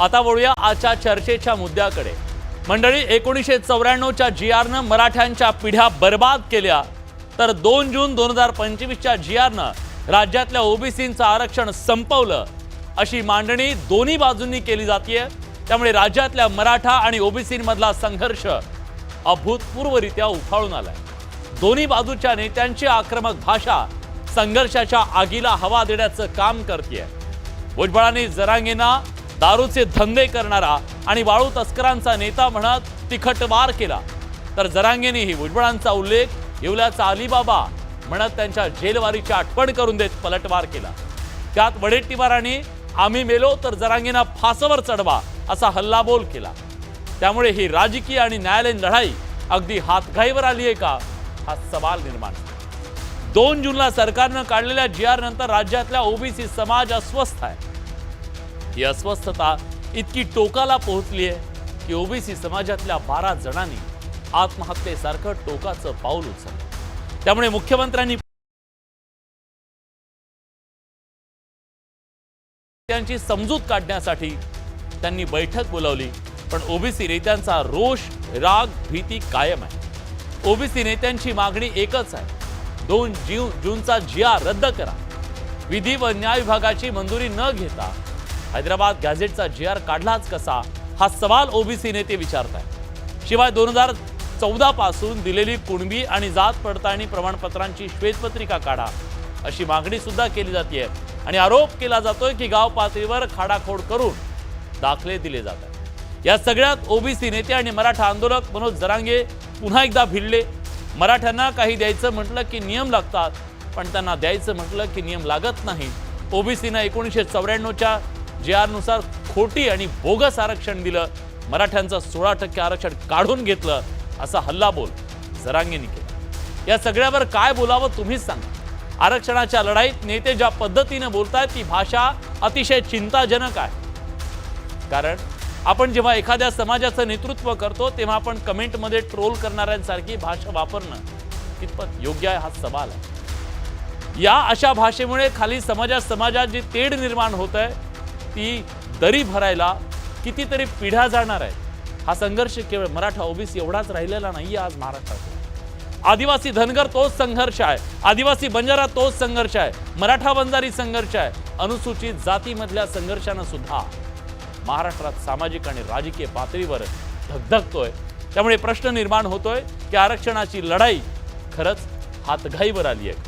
आता वळूया आजच्या चर्चेच्या मुद्द्याकडे. मंडळी एकोणीसशे चौऱ्याण्णवच्या जी आरनं मराठ्यांच्या पिढ्या बर्बाद केल्या. तर दोन जून दोन हजार पंचवीसच्या जी आरनं राज्यातल्या ओबीसींचं आरक्षण संपवलं. अशी मांडणी दोन्ही बाजूंनी केली जाते त्यामुळे राज्यातल्या मराठा आणि ओबीसींमधला संघर्ष अभूतपूर्वरित्या उफाळून आलाय. दोन्ही बाजूच्या नेत्यांची आक्रमक भाषा संघर्षाच्या आगीला हवा देण्याचं काम करते भुजबळांनी जरांगेंना दारूचे धंदे करणारा आणि वाळू तस्करांचा नेता म्हणत तिखट वार केला. तर जरांगेनेही भुजबळांचा उल्लेख येवल्याचा अलीबाबा म्हणत त्यांच्या जेलवारीची आठवण करून देत पलटवार केला. त्यात वडेट्टीवारांनी आम्ही मेलो तर जरांगेंना फासावर चढवा असा हल्लाबोल केला. त्यामुळे ही राजकीय आणि न्यायालयीन लढाई अगदी हातघाईवर आली आहे का हा सवाल निर्माण दोन जूनला सरकारनं काढलेल्या जी आर नंतर राज्यातल्या ओबीसी समाज अस्वस्थ आहे. ही अस्वस्थता इतकी टोकाला पोहोचली आहे की ओबीसी समाजातल्या बारा जणांनी आत्महत्येसारखं टोकाचं पाऊल उचललं. त्यामुळे मुख्यमंत्र्यांनी त्यांची समजूत काढण्यासाठी त्यांनी बैठक बोलावली पण ओबीसी नेत्यांचा रोष राग भीती कायम आहे. ओबीसी नेत्यांची मागणी एकच आहे. दोन जीव जूनचा जिया रद्द करा. विधी व न्याय विभागाची मंजुरी न घेता हैदराबाद गॅझेटचा जी आर काढलाच कसा? हा सवाल ओबीसी नेते विचारत आहेत शिवाय दोन हजार चौदा पासून दिलेली कुणबी आणि जात पडताळणी प्रमाणपत्रांची श्वेतपत्रिका काढा. अशी मागणी सुद्धा केली जाते आणि आरोप केला जातोय की गाव पातळीवर खाडाखोड करून दाखले दिले जातात. या सगळ्यात ओबीसी नेते आणि मराठा आंदोलक मनोज जरांगे पुन्हा एकदा भिडले. मराठ्यांना काही द्यायचं म्हटलं की नियम लागतात पण त्यांना द्यायचं म्हटलं की नियम लागत नाही. ओबीसीनं एकोणीसशे चौऱ्याण्णवच्या जे आरनुसार खोटी आणि बोगस आरक्षण दिलं मराठ्यांचं सोळा टक्के आरक्षण काढून घेतलं असा हल्लाबोल जरांगेंनी केला. या सगळ्यावर काय बोलावं तुम्हीच सांगा. आरक्षणाच्या लढाईत नेते ज्या पद्धतीने बोलतायत ती भाषा अतिशय चिंताजनक आहे. कारण आपण जेव्हा एखाद्या समाजाचं नेतृत्व करतो तेव्हा आपण कमेंटमध्ये ट्रोल करणाऱ्यांसारखी भाषा वापरणं कितपत योग्य आहे हा सवाल आहे. या अशा भाषेमुळे खाली समाजात समाजात जी तेढ निर्माण होत आहे ती दरी भरायला कितीतरी पिढ्या जाणार आहे हा संघर्ष केवळ मराठा ओबीसी एवढाच राहिलेला नाही आज महाराष्ट्रात. आदिवासी धनगर तोच संघर्ष आहे. आदिवासी बंजारा तोच संघर्ष आहे. मराठा बंजारी संघर्ष आहे. अनुसूचित जातीमधल्या संघर्षानं सुद्धा महाराष्ट्रात सामाजिक आणि राजकीय पातळीवर धगधगतोय. त्यामुळे प्रश्न निर्माण होतोय की आरक्षणाची लढाई खरंच हातघाईवर आली आहे.